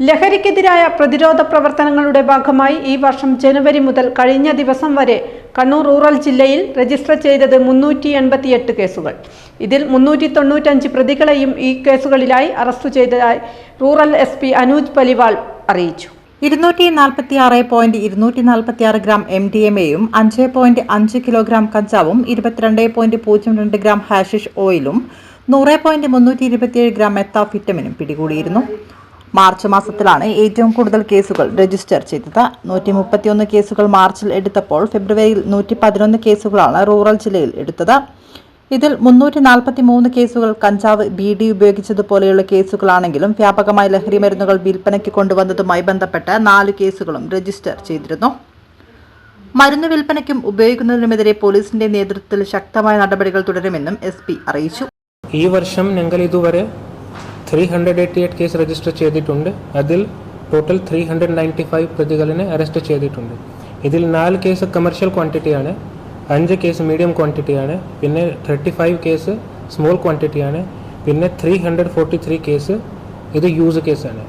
ലഹരിക്കെതിരായ പ്രതിരോധ പ്രവർത്തനങ്ങളുടെ ഭാഗമായി ഈ വർഷം ജനുവരി മുതൽ കഴിഞ്ഞ ദിവസം വരെ കണ്ണൂർ റൂറൽ ജില്ലയിൽ രജിസ്റ്റർ ചെയ്തത് മുന്നൂറ്റി എൺപത്തിയെട്ട് കേസുകൾ. ഇതിൽ മുന്നൂറ്റി തൊണ്ണൂറ്റഞ്ച് പ്രതികളെയും ഈ കേസുകളിലായി അറസ്റ്റ് ചെയ്തതായി rural S P Anuj Paliwal അറിയിച്ചു. ഇരുന്നൂറ്റി നാൽപ്പത്തി ആറ് പോയിന്റ് ഇരുന്നൂറ്റി നാൽപ്പത്തി ആറ് ഗ്രാം എം ഡി എം എയും അഞ്ച് പോയിന്റ് അഞ്ച് കിലോഗ്രാം കഞ്ചാവും ഇരുപത്തിരണ്ട് പോയിന്റ് പൂജ്യം രണ്ട് ഗ്രാം ഹാഷിഷ് ഓയിലും നൂറ് പോയിന്റ് മുന്നൂറ്റി ഇരുപത്തിയേഴ് ഗ്രാം മെത്താഫിറ്റമിനും പിടികൂടിയിരുന്നു. മാർച്ച് മാസത്തിലാണ് ഏറ്റവും കൂടുതൽ കേസുകൾ രജിസ്റ്റർ ചെയ്തത്. നൂറ്റി മുപ്പത്തിയൊന്ന് കേസുകൾ മാർച്ചിൽ എടുത്തപ്പോൾ ഫെബ്രുവരിയിൽ നൂറ്റി പതിനൊന്ന് കേസുകളാണ് റൂറൽ ജില്ലയിൽ എടുത്തത്. ഇതിൽ മുന്നൂറ്റി നാൽപ്പത്തി മൂന്ന് കേസുകൾ കഞ്ചാവ് ബി ഡി ഉപയോഗിച്ചതുപോലെയുള്ള കേസുകളാണെങ്കിലും വ്യാപകമായി ലഹരി മരുന്നുകൾ വിൽപ്പനയ്ക്ക് കൊണ്ടുവന്നതുമായി ബന്ധപ്പെട്ട് നാല് കേസുകളും രജിസ്റ്റർ ചെയ്തിരുന്നു. മരുന്ന് വിൽപ്പനയ്ക്കും ഉപയോഗിക്കുന്നതിനുമെതിരെ പോലീസിന്റെ നേതൃത്വത്തിൽ ശക്തമായ നടപടികൾ തുടരുമെന്നും എസ് അറിയിച്ചു. ഈ വർഷം ഞങ്ങൾ ഇതുവരെ three hundred eighty eight case register ചെയ്തിട്ടുണ്ട്. അതിൽ total three hundred ninety five പ്രതികളെ അറസ്റ്റ് ചെയ്തിട്ടുണ്ട്. ഇതിൽ നാല് കേസ് കമേഴ്ഷ്യൽ ക്വാണ്ടിറ്റിയാണ് അഞ്ച് കേസ് മീഡിയം ക്വാണ്ടിറ്റിയാണ് പിന്നെ തേർട്ടി ഫൈവ് കേസ് സ്മോൾ ക്വാണ്ടിറ്റിയാണ് പിന്നെ three hundred forty three case ഇത് യൂസ് കേസാണ്